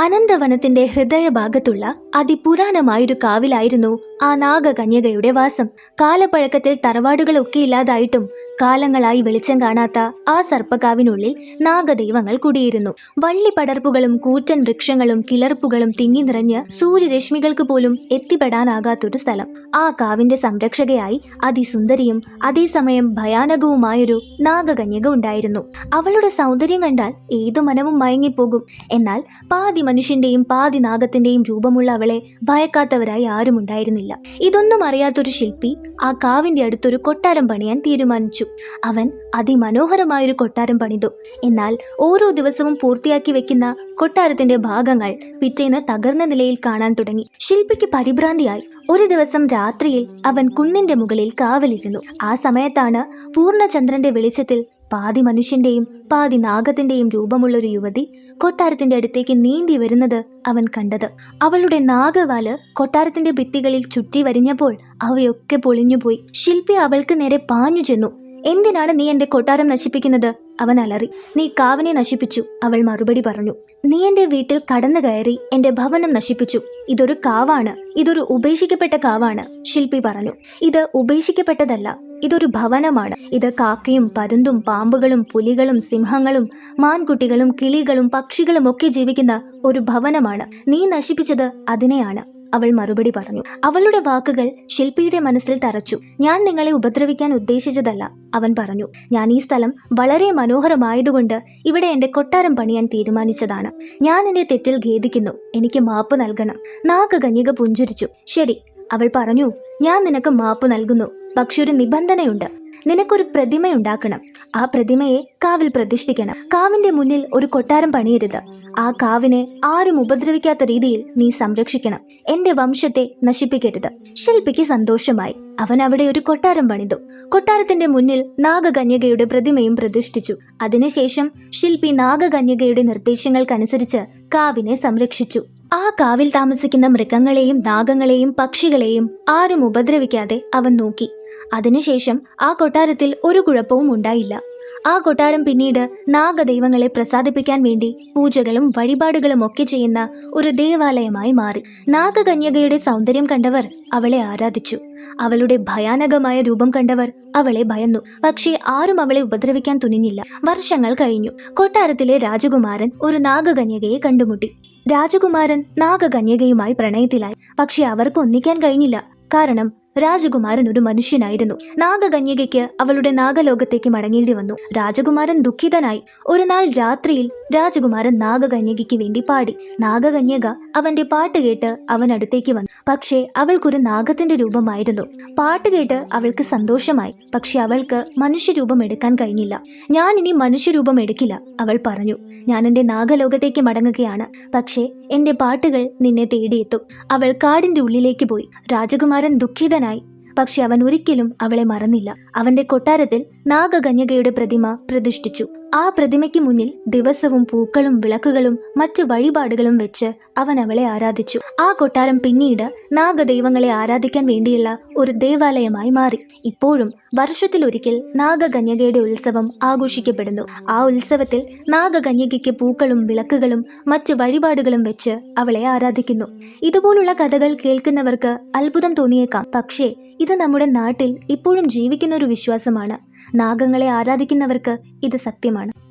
അനന്തവനത്തിന്റെ ഹൃദയഭാഗത്തുള്ള അതിപുരാണമായൊരു കാവിലായിരുന്നു ആ നാഗകന്യകയുടെ വാസം. കാലപ്പഴക്കത്തിൽ തറവാടുകളൊക്കെ ഇല്ലാതായിട്ടും കാലങ്ങളായി വെളിച്ചം കാണാത്ത ആ സർപ്പകാവിനുള്ളിൽ നാഗദൈവങ്ങൾ കുടിയിരുന്നു. വള്ളി പടർപ്പുകളും കൂറ്റൻ വൃക്ഷങ്ങളും കിളർപ്പുകളും തിങ്ങി നിറഞ്ഞ് സൂര്യരശ്മികൾക്ക് പോലും എത്തിപ്പെടാനാകാത്തൊരു സ്ഥലം. ആ കാവിന്റെ സംരക്ഷകയായി അതിസുന്ദരിയും അതേസമയം ഭയാനകവുമായൊരു നാഗകന്യക ഉണ്ടായിരുന്നു. അവളുടെ സൗന്ദര്യം കണ്ടാൽ ഏതു മനവും മയങ്ങിപ്പോകും. എന്നാൽ പാതി മനുഷ്യന്റെയും പാതി നാഗത്തിന്റെയും രൂപമുള്ള അവളെ ഭയക്കാത്തവരായി ആരും ഉണ്ടായിരുന്നില്ല ഇതൊന്നും അറിയാത്തൊരു ശില്പി ആ കാവിന്റെ അടുത്തൊരു കൊട്ടാരം പണിയാൻ തീരുമാനിച്ചു. അവൻ അതിമനോഹരമായൊരു കൊട്ടാരം പണിതു. എന്നാൽ ഓരോ ദിവസവും പൂർത്തിയാക്കി വെക്കുന്ന കൊട്ടാരത്തിന്റെ ഭാഗങ്ങൾ പിറ്റേന്ന് തകർന്ന നിലയിൽ കാണാൻ തുടങ്ങി. ശില്പിക്ക് പരിഭ്രാന്തിയായി. ഒരു ദിവസം രാത്രിയിൽ അവൻ കുന്നിന്റെ മുകളിൽ കാവലിരുന്നു. ആ സമയത്താണ് പൂർണചന്ദ്രന്റെ വെളിച്ചത്തിൽ പാതി മനുഷ്യന്റെയും പാതി നാഗത്തിന്റെയും രൂപമുള്ള ഒരു യുവതി കൊട്ടാരത്തിന്റെ അടുത്തേക്ക് നീന്തി വരുന്നത് അവൻ കണ്ടത്. അവളുടെ നാഗവാൽ കൊട്ടാരത്തിന്റെ ഭിത്തികളിൽ ചുറ്റി വരിഞ്ഞപ്പോൾ അവയൊക്കെ പൊളിഞ്ഞുപോയി. ശില്പി അവൾക്ക് നേരെ പാഞ്ഞു ചെന്നു. എന്തിനാണ് നീ എന്റെ കൊട്ടാരം നശിപ്പിക്കുന്നത്? അവൻ അലറി. നീ കാവിനെ നശിപ്പിച്ചു. അവൾ മറുപടി പറഞ്ഞു. നീ എന്റെ വീട്ടിൽ കടന്നു കയറി എന്റെ ഭവനം നശിപ്പിച്ചു. ഇതൊരു കാവാണ്. ഇതൊരു ഉപേക്ഷിക്കപ്പെട്ട കാവാണ്. ശില്പി പറഞ്ഞു. ഇത് ഉപേക്ഷിക്കപ്പെട്ടതല്ല. ഇതൊരു ഭവനമാണ്. ഇത് കാക്കയും പരുന്തും പാമ്പുകളും പുലികളും സിംഹങ്ങളും മാൻകുട്ടികളും കിളികളും പക്ഷികളും ഒക്കെ ജീവിക്കുന്ന ഒരു ഭവനമാണ്. നീ നശിപ്പിച്ചത് അതിനെയാണ്. അവൾ മറുപടി പറഞ്ഞു. അവളുടെ വാക്കുകൾ ശില്പിയുടെ മനസ്സിൽ തറച്ചു. ഞാൻ നിങ്ങളെ ഉപദ്രവിക്കാൻ ഉദ്ദേശിച്ചതല്ല അവൻ പറഞ്ഞു. ഞാൻ ഈ സ്ഥലം വളരെ മനോഹരമായതുകൊണ്ട് ഇവിടെ എന്റെ കൊട്ടാരം പണിയാൻ തീരുമാനിച്ചതാണ്. ഞാൻ എന്റെ തെറ്റിൽ ഖേദിക്കുന്നു. എനിക്ക് മാപ്പ് നൽകണം. നാഗകന്യക പുഞ്ചിരിച്ചു. ശരി അവൾ പറഞ്ഞു. ഞാൻ നിനക്ക് മാപ്പ് നൽകുന്നു. പക്ഷെ ഒരു നിബന്ധനയുണ്ട്. നിനക്കൊരു പ്രതിമയുണ്ടാക്കണം. ആ പ്രതിമയെ കാവിൽ പ്രതിഷ്ഠിക്കണം. കാവിന്റെ മുന്നിൽ ഒരു കൊട്ടാരം പണിയരുത്. ആ കാവിനെ ആരും ഉപദ്രവിക്കാത്ത രീതിയിൽ നീ സംരക്ഷിക്കണം. എന്റെ വംശത്തെ നശിപ്പിക്കരുത്. ശില്പിക്ക് സന്തോഷമായി. അവൻ അവിടെ ഒരു കൊട്ടാരം പണിതു. കൊട്ടാരത്തിന്റെ മുന്നിൽ നാഗകന്യകയുടെ പ്രതിമയും പ്രതിഷ്ഠിച്ചു. അതിനുശേഷം ശില്പി നാഗകന്യകയുടെ നിർദ്ദേശങ്ങൾക്കനുസരിച്ച് കാവിനെ സംരക്ഷിച്ചു. ആ കാവിൽ താമസിക്കുന്ന മൃഗങ്ങളെയും നാഗങ്ങളെയും പക്ഷികളെയും ആരും ഉപദ്രവിക്കാതെ അവൻ നോക്കി. അതിനുശേഷം ആ കൊട്ടാരത്തിൽ ഒരു കുഴപ്പവും ഉണ്ടായില്ല. ആ കൊട്ടാരം പിന്നീട് നാഗദൈവങ്ങളെ പ്രസാദിപ്പിക്കാൻ വേണ്ടി പൂജകളും വഴിപാടുകളും ഒക്കെ ചെയ്യുന്ന ഒരു ദേവാലയമായി മാറി. നാഗകന്യകയുടെ സൗന്ദര്യം കണ്ടവർ അവളെ ആരാധിച്ചു. അവളുടെ ഭയാനകമായ രൂപം കണ്ടവർ അവളെ ഭയന്നു. പക്ഷേ ആരും അവളെ ഉപദ്രവിക്കാൻ തുനിഞ്ഞില്ല. വർഷങ്ങൾ കഴിഞ്ഞു. കൊട്ടാരത്തിലെ രാജകുമാരൻ ഒരു നാഗകന്യകയെ കണ്ടുമുട്ടി. രാജകുമാരൻ നാഗകന്യകയുമായി പ്രണയത്തിലായി. പക്ഷെ അവർക്ക് ഒന്നിക്കാൻ കഴിഞ്ഞില്ല. കാരണം രാജകുമാരൻ ഒരു മനുഷ്യനായിരുന്നു. നാഗകന്യകയ്ക്ക് അവളുടെ നാഗലോകത്തേക്ക് മടങ്ങേണ്ടി വന്നു. രാജകുമാരൻ ദുഃഖിതനായി. ഒരു നാൾ രാത്രിയിൽ രാജകുമാരൻ നാഗകന്യകയ്ക്ക് വേണ്ടി പാടി. നാഗകന്യക അവന്റെ പാട്ട് കേട്ട് അവൻ അടുത്തേക്ക് വന്നു. പക്ഷേ അവൾക്കൊരു നാഗത്തിന്റെ രൂപമായിരുന്നു. പാട്ട് കേട്ട് അവൾക്ക് സന്തോഷമായി. പക്ഷെ അവൾക്ക് മനുഷ്യരൂപം എടുക്കാൻ കഴിഞ്ഞില്ല. ഞാൻ ഇനി മനുഷ്യരൂപം എടുക്കില്ല അവൾ പറഞ്ഞു. ഞാൻ എന്റെ നാഗലോകത്തേക്ക് മടങ്ങുകയാണ്. പക്ഷേ എന്റെ പാട്ടുകൾ നിന്നെ തേടിയെത്തും. അവൾ കാടിന്റെ ഉള്ളിലേക്ക് പോയി. രാജകുമാരൻ ദുഃഖിതനായി പക്ഷെ അവൻ ഒരിക്കലും അവളെ മറന്നില്ല. അവന്റെ കൊട്ടാരത്തിൽ നാഗകന്യകയുടെ പ്രതിമ പ്രതിഷ്ഠിച്ചു. ആ പ്രതിമയ്ക്ക് മുന്നിൽ ദിവസവും പൂക്കളും വിളക്കുകളും മറ്റു വഴിപാടുകളും വെച്ച് അവൻ അവളെ ആരാധിച്ചു. ആ കൊട്ടാരം പിന്നീട് നാഗദൈവങ്ങളെ ആരാധിക്കാൻ വേണ്ടിയുള്ള ഒരു ദേവാലയമായി മാറി. ഇപ്പോഴും വർഷത്തിലൊരിക്കൽ നാഗകന്യകയുടെ ഉത്സവം ആഘോഷിക്കപ്പെടുന്നു. ആ ഉത്സവത്തിൽ നാഗകന്യകയ്ക്ക് പൂക്കളും വിളക്കുകളും മറ്റു വഴിപാടുകളും വെച്ച് അവളെ ആരാധിക്കുന്നു. ഇതുപോലുള്ള കഥകൾ കേൾക്കുന്നവർക്ക് അത്ഭുതം തോന്നിയേക്കാം. പക്ഷേ ഇത് നമ്മുടെ നാട്ടിൽ ഇപ്പോഴും ജീവിക്കുന്ന ഒരു വിശ്വാസമാണ്. നാഗങ്ങളെ ആരാധിക്കുന്നവർക്ക് ഇത് സത്യമാണ്